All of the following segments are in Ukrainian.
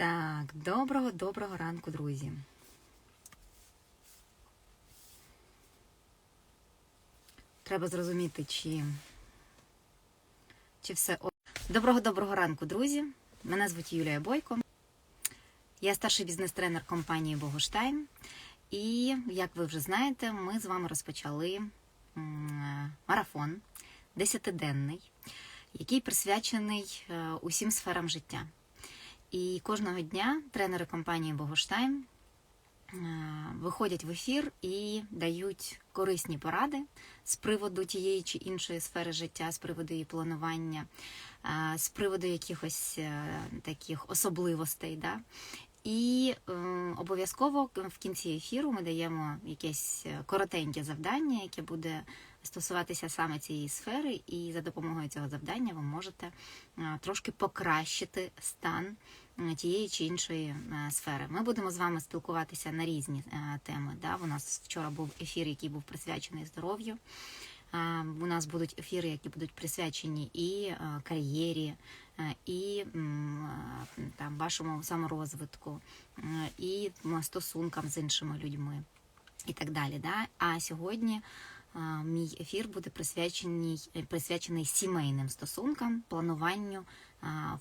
Так, доброго доброго ранку, друзі. Треба зрозуміти, чи, чи все. о- Доброго доброго ранку, друзі. Мене звуть Юлія Бойко. Я старший бізнес-тренер компанії Богоштайм. І, як ви вже знаєте, ми з вами розпочали марафон десятиденний, який присвячений е, усім сферам життя. І кожного дня тренери компанії Богоштайм е, виходять в ефір і дають корисні поради з приводу тієї чи іншої сфери життя, з приводу її планування, е, з приводу якихось е, таких особливостей. Да? І обов'язково в кінці ефіру ми даємо якесь коротеньке завдання, яке буде стосуватися саме цієї сфери, і за допомогою цього завдання ви можете е, трошки покращити стан е, тієї чи іншої е, сфери. Ми будемо з вами спілкуватися на різні теми. Да? У нас вчора був ефір, який був присвячений здоров'ю. У нас будуть ефіри, які будуть присвячені і кар'єрі, і там вашому саморозвитку, і стосункам з іншими людьми і так далі. Да? А сьогодні мій ефір буде присвячений, е, присвячений сімейним стосункам, плануванню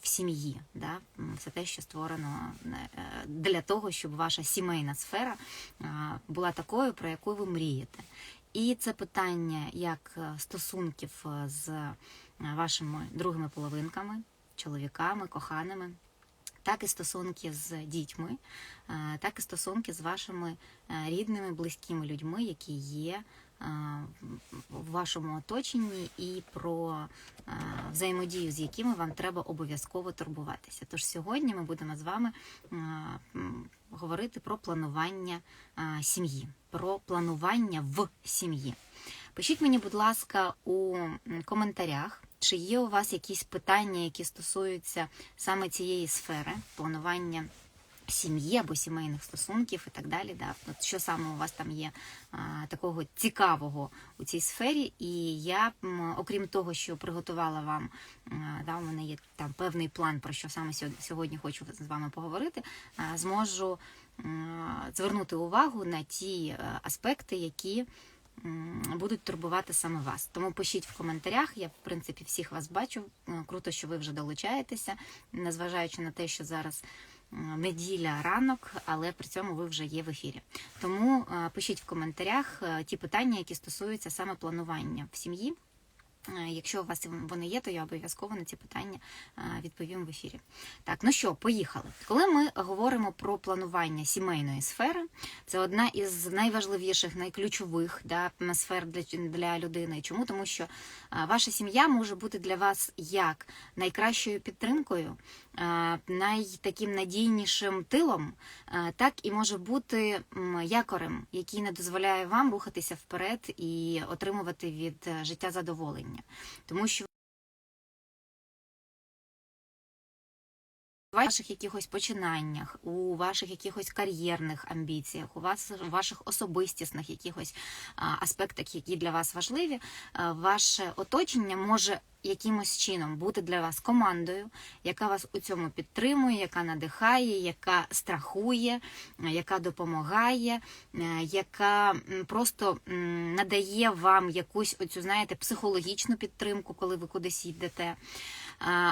в сім'ї. Да? Все те, що створено е, для того, щоб ваша сімейна сфера була такою, про яку ви мрієте. І це питання як е, стосунків з вашими другими половинками, чоловіками, коханими, так і стосунки з дітьми, так і стосунки з вашими рідними, близькими людьми, які є в вашому оточенні, і про е, взаємодію, з якими вам треба обов'язково турбуватися. Тож сьогодні ми будемо з вами е, говорити про планування е, сім'ї, про планування в сім'ї. Пишіть мені, будь ласка, у коментарях, чи є у вас якісь питання, які стосуються саме цієї сфери планування сім'ї або сімейних стосунків і так далі. Да? От що саме у вас там є а, такого цікавого у цій сфері? І я, окрім того, що приготувала вам, а, да, у мене є там певний план, про що саме сьогодні- хочу з вами поговорити, а, зможу м, звернути увагу на ті е, аспекти, які будуть турбувати саме вас. Тому пишіть в коментарях. Я, в принципі, всіх вас бачу. Е, Круто, що ви вже долучаєтеся, незважаючи на те, що зараз неділя ранок, але при цьому ви вже є в ефірі. Тому е, пишіть в коментарях е, ті питання, які стосуються саме планування в сім'ї. Е, Якщо у вас вони є, то я обов'язково на ці питання е, відповім в ефірі. Так, ну що, поїхали. Коли ми говоримо про планування сімейної сфери, це одна із найважливіших, найключових да, сфер для, для людини. Чому? Тому що е, ваша сім'я може бути для вас як найкращою підтримкою, найтаким надійнішим тилом, так і може бути якорем, який не дозволяє вам рухатися вперед і отримувати від життя задоволення. Тому що у ваших якихось починаннях, у ваших якихось кар'єрних амбіціях, у вас у ваших особистісних якихось аспектах, які для вас важливі, ваше оточення може якимось чином бути для вас командою, яка вас у цьому підтримує, яка надихає, яка страхує, е, яка допомагає, е, яка просто надає вам якусь оцю, знаєте, психологічну підтримку, коли ви кудись йдете.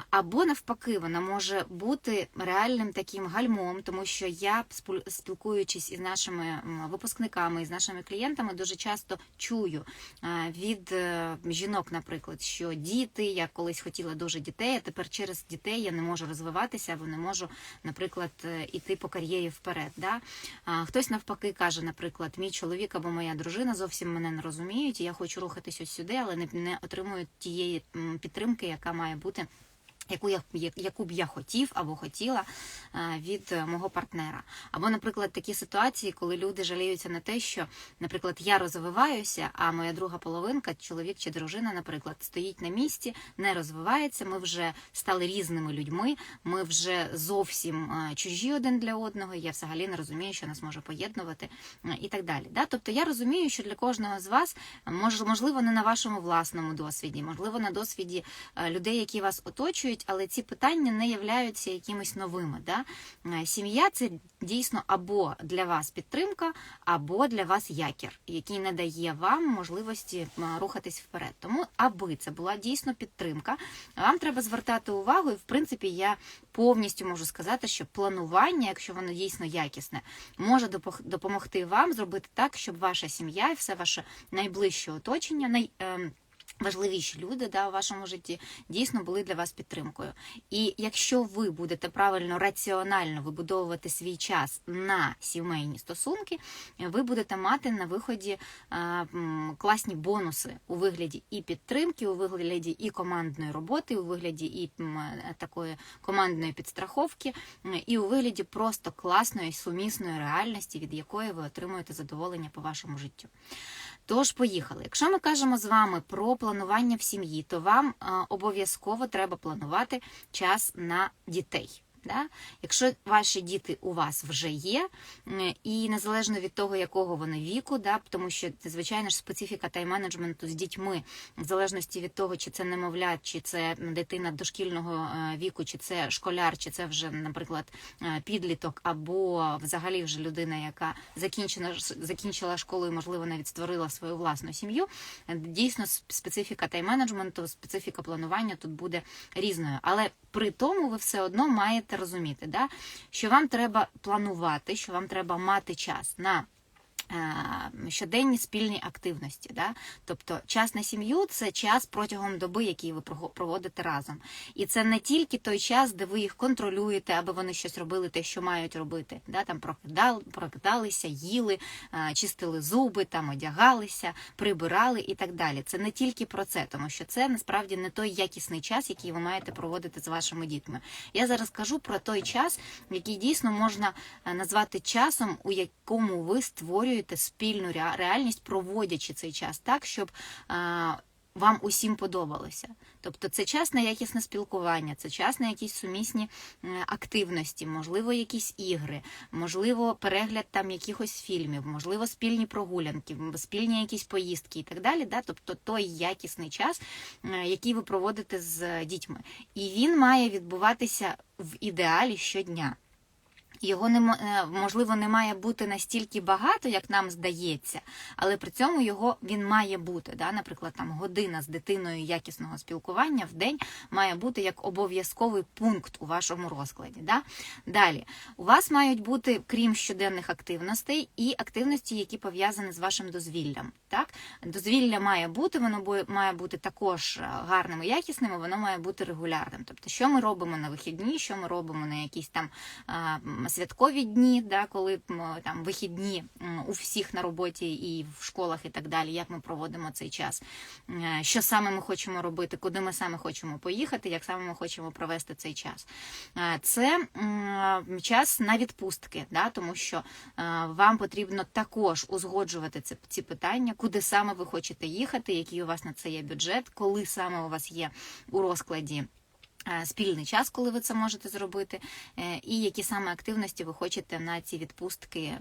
Або навпаки, вона може бути реальним таким гальмом, тому що я, спілкуючись із нашими випускниками, із нашими клієнтами, дуже часто чую е, від е, жінок, наприклад, що діти, я колись хотіла дуже дітей, а тепер через дітей я не можу розвиватися або не можу, наприклад, е, іти по кар'єрі вперед. Да? А Хтось навпаки каже, наприклад, мій чоловік або моя дружина зовсім мене не розуміють, і я хочу рухатись ось сюди, але не, не отримую тієї підтримки, яка має бути. Яку я яку б я хотів або хотіла е, від е, мого партнера, або, наприклад, такі ситуації, коли люди жаліються на те, що, наприклад, я розвиваюся, а моя друга половинка, чоловік чи дружина, наприклад, стоїть на місці, не розвивається. Ми вже стали різними людьми, ми вже зовсім е, чужі один для одного. Я взагалі не розумію, що нас може поєднувати і так далі. Да? Тобто я розумію, що для кожного з вас мож- можливо не на вашому власному досвіді, можливо, на досвіді людей, які вас оточують. Кажуть, але ці питання не являються якимись новими. Да? Е, Сім'я це дійсно або для вас підтримка, або для вас якір, який не дає вам можливості рухатись вперед. Тому, аби це була дійсно підтримка, вам треба звертати увагу, і в принципі я повністю можу сказати, що планування, якщо воно дійсно якісне, може допомогти вам зробити так, щоб ваша сім'я і все ваше найближче оточення, най, ем, Важливіші люди да, у вашому житті дійсно були для вас підтримкою. І якщо ви будете правильно раціонально вибудовувати свій час на сімейні стосунки, ви будете мати на виході а, класні бонуси у вигляді і підтримки, у вигляді і командної роботи, у вигляді і е, такої командної підстраховки, і у вигляді просто класної сумісної реальності, від якої ви отримуєте задоволення по вашому життю. Тож, поїхали. Якщо ми кажемо з вами про планування в сім'ї, то вам е, обов'язково треба планувати час на дітей. Да? Якщо ваші діти у вас вже є, і незалежно від того, якого вони віку, да, тому що звичайно ж специфіка тайм-менеджменту з дітьми, в залежності від того, чи це немовля, чи це дитина дошкільного е, віку, чи це школяр, чи це вже, наприклад, е, підліток, або взагалі вже людина, яка закінчена закінчила школу і, можливо, навіть створила свою власну сім'ю. Е, Дійсно, специфіка тайм-менеджменту, специфіка планування тут буде різною. Але при тому ви все одно маєте розуміти, да, що вам треба планувати, що вам треба мати час на щоденні спільні активності. Да? Тобто час на сім'ю це час протягом доби, який ви проводите разом. І це не тільки той час, де ви їх контролюєте, аби вони щось робили, те, що мають робити. Да? Там прокидали, прокидалися, їли, е, чистили зуби, там одягалися, прибирали і так далі. Це не тільки про це, тому що це насправді не той якісний час, який ви маєте проводити з вашими дітьми. Я зараз кажу про той час, який дійсно можна е, назвати часом, у якому ви створюєте спільну реальність, проводячи цей час так, щоб вам усім подобалося. Тобто це час на якісне спілкування, це час на якісь сумісні активності, можливо, якісь ігри, можливо, перегляд там якихось фільмів, можливо, спільні прогулянки, спільні якісь поїздки і так далі. Да? Тобто той якісний час, який ви проводите з дітьми. І він має відбуватися в ідеалі щодня. Його не е, можливо не має бути настільки багато, як нам здається, але при цьому його він має бути. Да? Наприклад, там година з дитиною якісного спілкування в день має бути як обов'язковий пункт у вашому розкладі. Да? Далі у вас мають бути, крім щоденних активностей, і активності, які пов'язані з вашим дозвіллям. Так, дозвілля має бути, воно має бути також е, гарним і якісним, воно має бути регулярним. Тобто, що ми робимо на вихідні, що ми робимо на якісь там святкові дні, да, коли там вихідні у всіх на роботі і в школах, і так далі, як ми проводимо цей час, Е, що саме ми хочемо робити, куди ми саме хочемо поїхати, як саме ми хочемо провести цей час. Е, Це час на відпустки, да, тому що е, вам потрібно також узгоджувати ці питання, куди саме ви хочете їхати, який у вас на це є бюджет, коли саме у вас є у розкладі. Е, Спільний час, коли ви це можете зробити, е, і які саме активності ви хочете на ці відпустки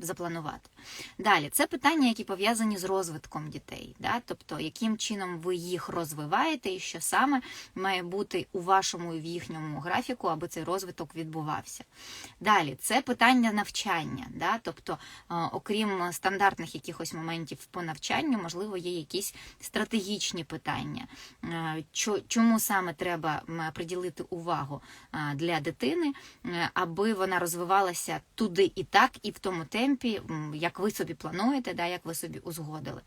запланувати. Далі, це питання, які пов'язані з розвитком дітей, да? тобто яким чином ви їх розвиваєте, і що саме має бути у вашому і в їхньому графіку, аби цей розвиток відбувався. Далі, це питання навчання, да? тобто, е, окрім стандартних якихось моментів по навчанню, можливо, є якісь стратегічні питання. Е, Чому саме треба м, приділити увагу для дитини, е, аби вона розвивалася туди і так, і в тому темпі, як ви собі плануєте, да, як ви собі узгодили.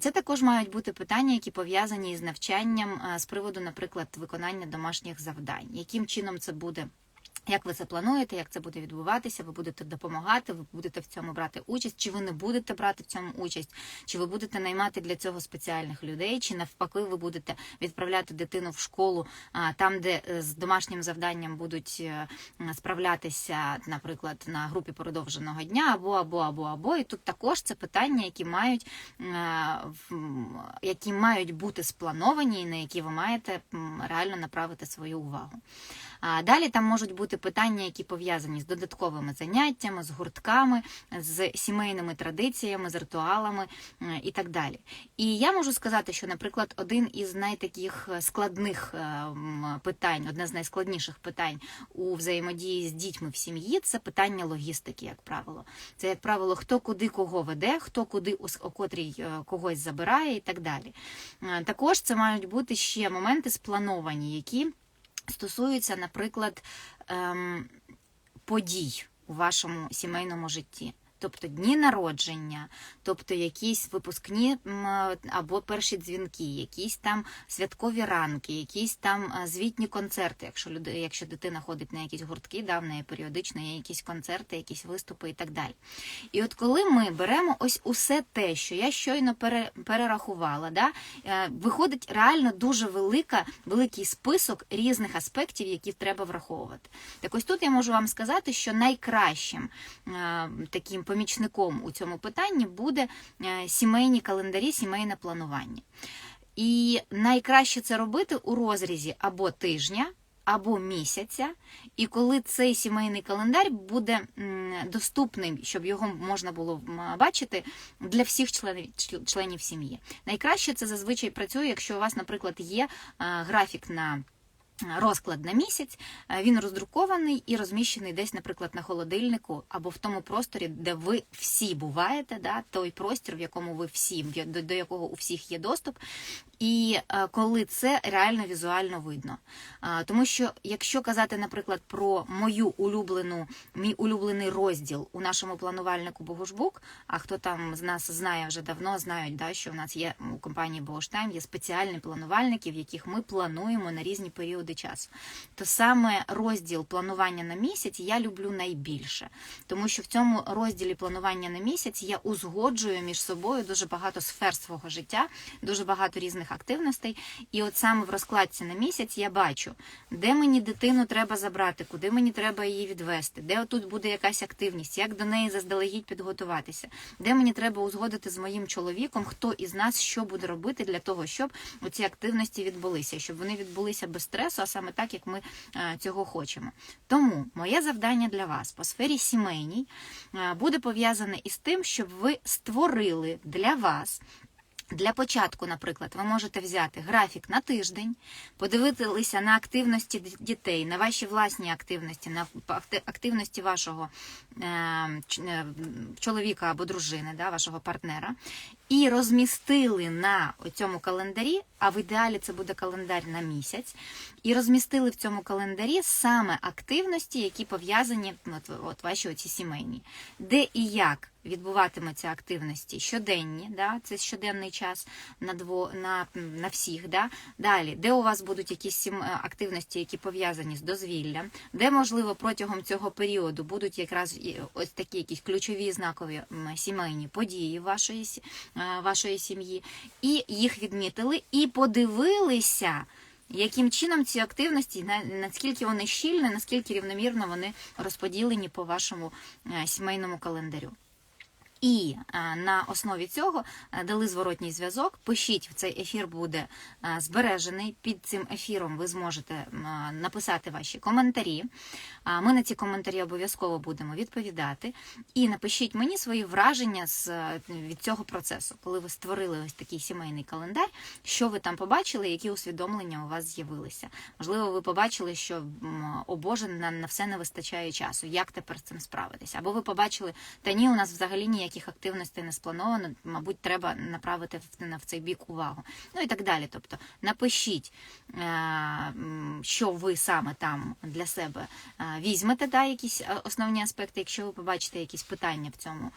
Це також мають бути питання, які пов'язані з навчанням з приводу, наприклад, виконання домашніх завдань. Яким чином це буде? Як ви це плануєте, як це буде відбуватися? Ви будете допомагати, ви будете в цьому брати участь, чи ви не будете брати в цьому участь, чи ви будете наймати для цього спеціальних людей, чи навпаки, ви будете відправляти дитину в школу там, де е, з домашнім завданням будуть е, справлятися, наприклад, на групі продовженого дня, або або або або. І тут також це питання, які мають е, які мають бути сплановані, і на які ви маєте реально направити свою увагу. А далі там можуть бути питання, які пов'язані з додатковими заняттями, з гуртками, з сімейними традиціями, з ритуалами е, і так далі. І я можу сказати, що, наприклад, один із найтаких складних е, питань, одне з найскладніших питань у взаємодії з дітьми в сім'ї це питання логістики, як правило. Це, як правило, хто куди кого веде, хто куди о котрій е, когось забирає і так далі. Е, Також це мають бути ще моменти сплановані, які стосуються, наприклад, ем, подій у вашому сімейному житті. Тобто дні народження, тобто якісь випускні або перші дзвінки, якісь там святкові ранки, якісь там е, звітні концерти, якщо люди, якщо дитина ходить на якісь гуртки, да, в періодично є якісь концерти, якісь виступи і так далі. І от коли ми беремо ось усе те, що я щойно перерахувала, да, е, виходить реально дуже велика, великий список різних аспектів, які треба враховувати. Так ось тут я можу вам сказати, що найкращим е, помічником у цьому питанні буде е, сімейні календарі, сімейне планування. І найкраще це робити у розрізі або тижня, або місяця. І коли цей сімейний календар буде доступним, щоб його можна було бачити для всіх членів, членів сім'ї. Найкраще це зазвичай працює, якщо у вас, наприклад, є е, графік на розклад на місяць, е, він роздрукований і розміщений десь, наприклад, на холодильнику або в тому просторі, де ви всі буваєте, да, той простір, в якому ви всі, до, до якого у всіх є доступ. І е, коли це реально візуально видно. Тому що, якщо казати, наприклад, про мою улюблену, мій улюблений розділ у нашому планувальнику Богушбук, а хто там з нас знає вже давно, знають, да, що в нас є у компанії Богоштайм є спеціальні планувальники, в яких ми плануємо на різні періоди часу. То саме розділ планування на місяць я люблю найбільше, тому що в цьому розділі планування на місяць я узгоджую між собою дуже багато сфер свого життя, дуже багато різних активностей. І от саме в розкладці на місяць я бачу, де мені дитину треба забрати, куди мені треба її відвести, де тут буде якась активність, як до неї заздалегідь підготуватися, де мені треба узгодити з моїм чоловіком, хто із нас що буде робити для того, щоб оці активності відбулися, щоб вони відбулися без стресу, а саме так, як ми е, цього хочемо. Тому моє завдання для вас по сфері сімейній е, буде пов'язане із тим, щоб ви створили для вас. Для початку, наприклад, ви можете взяти графік на тиждень, подивитися на активності дітей, на ваші власні активності, на активності вашого е, е, чоловіка або дружини, да, вашого партнера, і розмістили на цьому календарі, а в ідеалі це буде календар на місяць, і розмістили в цьому календарі саме активності, які пов'язані от, от ваші оці сімейні, де і як відбуватимуться активності щоденні, да, це щоденний час на дво, на, на всіх. Да. Далі, де у вас будуть якісь сім- е, активності, які пов'язані з дозвіллям, де, можливо, протягом цього періоду будуть якраз ось такі якісь ключові знакові сімейні події вашої, вашої сім'ї, і їх відмітили, і подивилися. Яким чином ці активності, на- наскільки вони щільні, наскільки рівномірно вони розподілені по вашому е, сімейному календарю? І е, на основі цього е, дали зворотній зв'язок. Пишіть, цей ефір буде е, збережений. Під цим ефіром ви зможете написати ваші коментарі. Ми на ці коментарі обов'язково будемо відповідати. І напишіть мені свої враження від цього процесу, коли ви створили ось такий сімейний календар, що ви там побачили, які усвідомлення у вас з'явилися. Можливо, ви побачили, що о Боже, на, все не вистачає часу. Як тепер з цим справитися? Або ви побачили, та ні, у нас взагалі ніяких активностей не сплановано. Мабуть, треба направити в, цей бік увагу. Ну і так далі. Тобто, напишіть, е, що ви саме там для себе е, візьмете, да, якісь е, основні аспекти. Якщо ви побачите якісь питання в цьому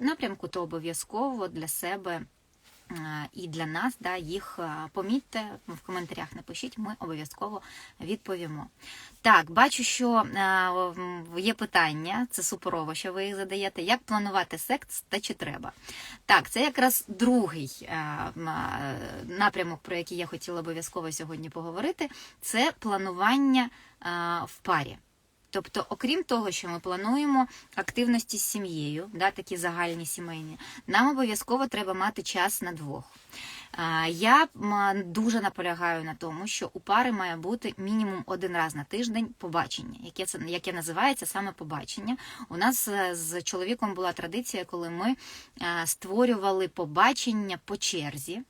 напрямку, то обов'язково для себе. І для нас да, їх е, помітьте в коментарях, напишіть, ми обов'язково відповімо. Так, бачу, що е, є питання, це суперово, що ви їх задаєте. Як планувати секс та чи треба? Так, це якраз другий е, напрямок, про який я хотіла обов'язково сьогодні поговорити. Це планування в парі. Тобто, окрім того, що ми плануємо активності з сім'єю, да, такі загальні сімейні, нам обов'язково треба мати час на двох. Я дуже наполягаю на тому, що у пари має бути мінімум один раз на тиждень побачення, яке це яке називається саме побачення. У нас е, з чоловіком була традиція, коли ми е, створювали побачення по черзі.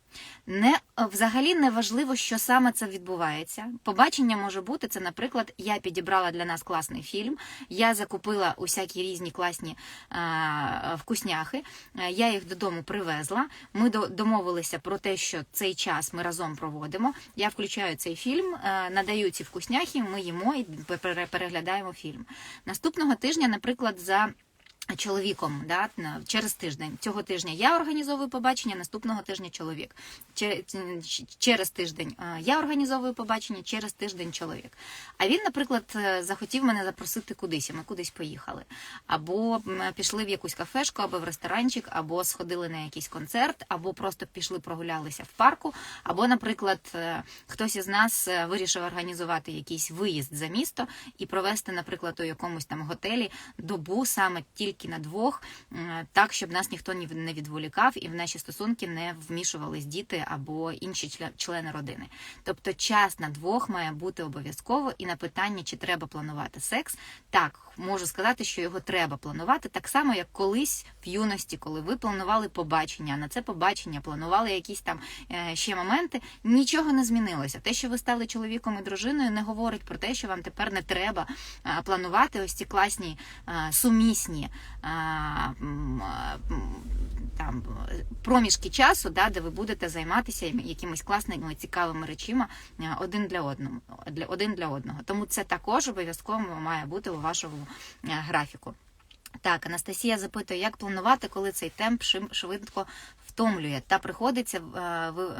Не взагалі не важливо, що саме це відбувається. Побачення може бути це, наприклад, я підібрала для нас класний фільм, я закупила усякі різні класні а, вкусняхи, е, я їх додому привезла. Ми до- домовилися про те, що цей час ми разом проводимо. Я включаю цей фільм, е, надаю ці вкусняхи, ми їмо і переглядаємо фільм. Наступного тижня, наприклад, за чоловіком да, через тиждень. Цього тижня я організовую побачення, наступного тижня чоловік. Че- Через тиждень я організовую побачення, через тиждень чоловік. А він, наприклад, е, захотів мене запросити кудись, і ми кудись поїхали. Або пішли в якусь кафешку, або в ресторанчик, або сходили на якийсь концерт, або просто пішли прогулялися в парку, або, наприклад, е, хтось із нас е, вирішив організувати якийсь виїзд за місто і провести, наприклад, у якомусь там готелі добу саме тільки на двох, так щоб нас ніхто ні- не відволікав і в наші стосунки не вмішувались діти або інші члени родини. Тобто час на двох має бути обов'язково, і на питання, чи треба планувати секс, так можу сказати, що його треба планувати, так само як колись в юності, коли ви планували побачення, на це побачення планували якісь там е, ще моменти. Нічого не змінилося. Те, що ви стали чоловіком і дружиною, не говорить про те, що вам тепер не треба е, планувати ось ці класні е, сумісні е, е, там проміжки часу, да, де ви будете займатися якимись класними цікавими речима один для одного для один для одного. Тому це також обов'язково має бути у вашому графіку. Так, Анастасія запитує, як планувати, коли цей темп швидко втомлює, та приходиться ви-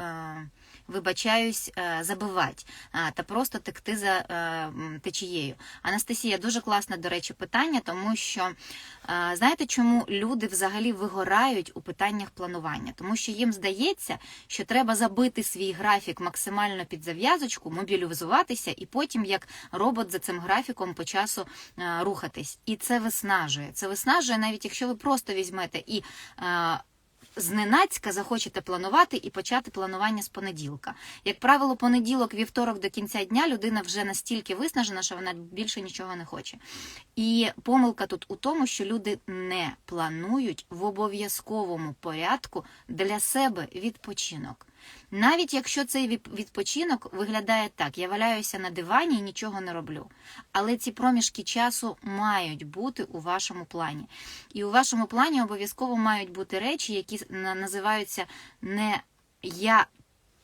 вибачаюсь, е, забивати та просто текти за е, течією. Анастасія, дуже класне, до речі, питання, тому що е, знаєте, чому люди взагалі вигорають у питаннях планування? Тому що їм здається, що треба забити свій графік максимально під зав'язочку, мобілізуватися і потім як робот за цим графіком по часу рухатись. І це виснажує. Це виснажує, навіть якщо ви просто візьмете і. Зненацька захочете планувати і почати планування з понеділка. Як правило, понеділок, вівторок до кінця дня людина вже настільки виснажена, що вона більше нічого не хоче. І помилка тут у тому, що люди не планують в обов'язковому порядку для себе відпочинок. Навіть якщо цей відпочинок виглядає так, я валяюся на дивані і нічого не роблю. Але ці проміжки часу мають бути у вашому плані. І у вашому плані обов'язково мають бути речі, які на- називаються не я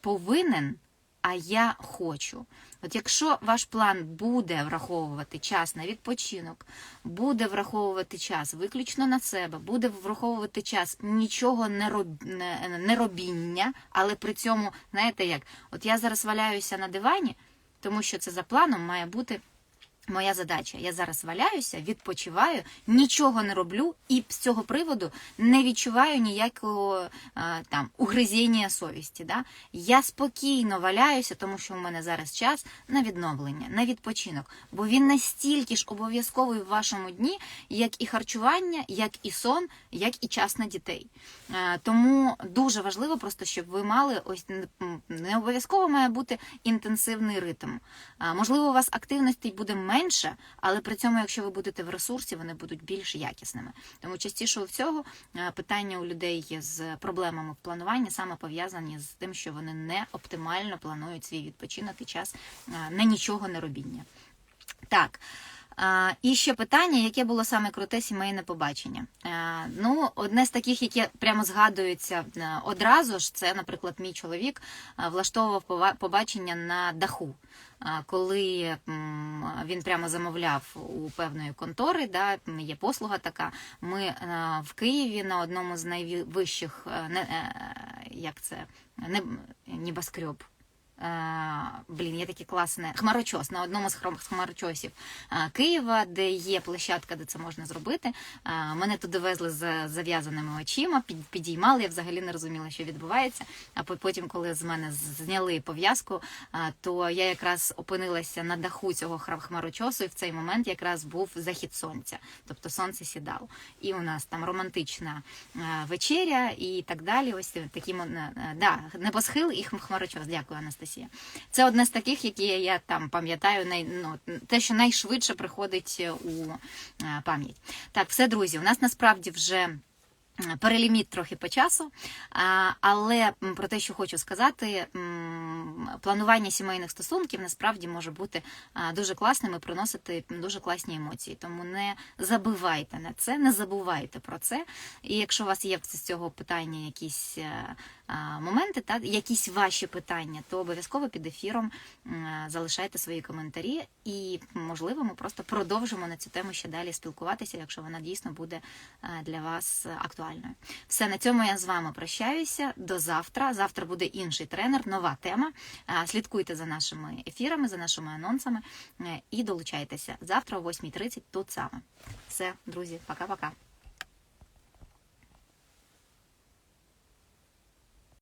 повинен, а я хочу. От якщо ваш план буде враховувати час на відпочинок, буде враховувати час виключно на себе, буде враховувати час нічого не, роб... не, робіння, але при цьому, знаєте як, от я зараз валяюся на дивані, тому що це за планом має бути Моя задача. Я зараз валяюся, відпочиваю, нічого не роблю, і з цього приводу не відчуваю ніякого а, там угризіння совісті. Да? Я спокійно валяюся, тому що у мене зараз час на відновлення, на відпочинок. Бо він настільки ж обов'язковий в вашому дні, як і харчування, як і сон, як і час на дітей. Е, Тому дуже важливо просто, щоб ви мали ось не обов'язково має бути інтенсивний ритм. Можливо, у вас активностей буде менше, але при цьому, якщо ви будете в ресурсі, вони будуть більш якісними. Тому частіше всього е, питання у людей з проблемами в плануванні саме пов'язані з тим, що вони не оптимально планують свій відпочинок і час е, на нічого не робіння. Так. І ще питання, яке було саме круте сімейне побачення. Ну, одне з таких, яке прямо згадується е, одразу ж, це, наприклад, мій чоловік е, влаштовував побачення на даху. Коли він прямо замовляв у певної контори, да, є послуга така. Ми е, в Києві на одному з найвищих, е, е, як це, не, небоскреб, е, блін, є таке класне хмарочос на одному з хмарочосів е, Києва, де є площадка, де це можна зробити. Е, Мене туди везли з зав'язаними очима, під- підіймали. Я взагалі не розуміла, що відбувається. А потім, коли з мене зняли пов'язку, е, то я якраз опинилася на даху цього хмарочосу, і в цей момент якраз був захід сонця, тобто сонце сідало. І у нас там романтична е, вечеря і так далі. Ось такі е, е, да, небосхил і хм- хмарочос. Дякую, Анастасія. Це одне з таких, які я там пам'ятаю, най, ну, те, що найшвидше приходить е, у е, пам'ять. Так, все, друзі, у нас насправді вже. Переліміт трохи по часу, але про те, що хочу сказати, планування сімейних стосунків насправді може бути дуже класним і приносити дуже класні емоції. Тому не забивайте на це, не забувайте про це. І якщо у вас є з цього питання якісь е, моменти, та якісь ваші питання, то обов'язково під ефіром залишайте свої коментарі, і можливо, ми просто продовжимо на цю тему ще далі спілкуватися, якщо вона дійсно буде е, для вас актуальною. Все на цьому я з вами прощаюся. До завтра. Завтра буде інший тренер, нова тема. Слідкуйте за нашими ефірами, за нашими анонсами е, і долучайтеся завтра о 8.30 тут саме. Все, друзі, пока-пока.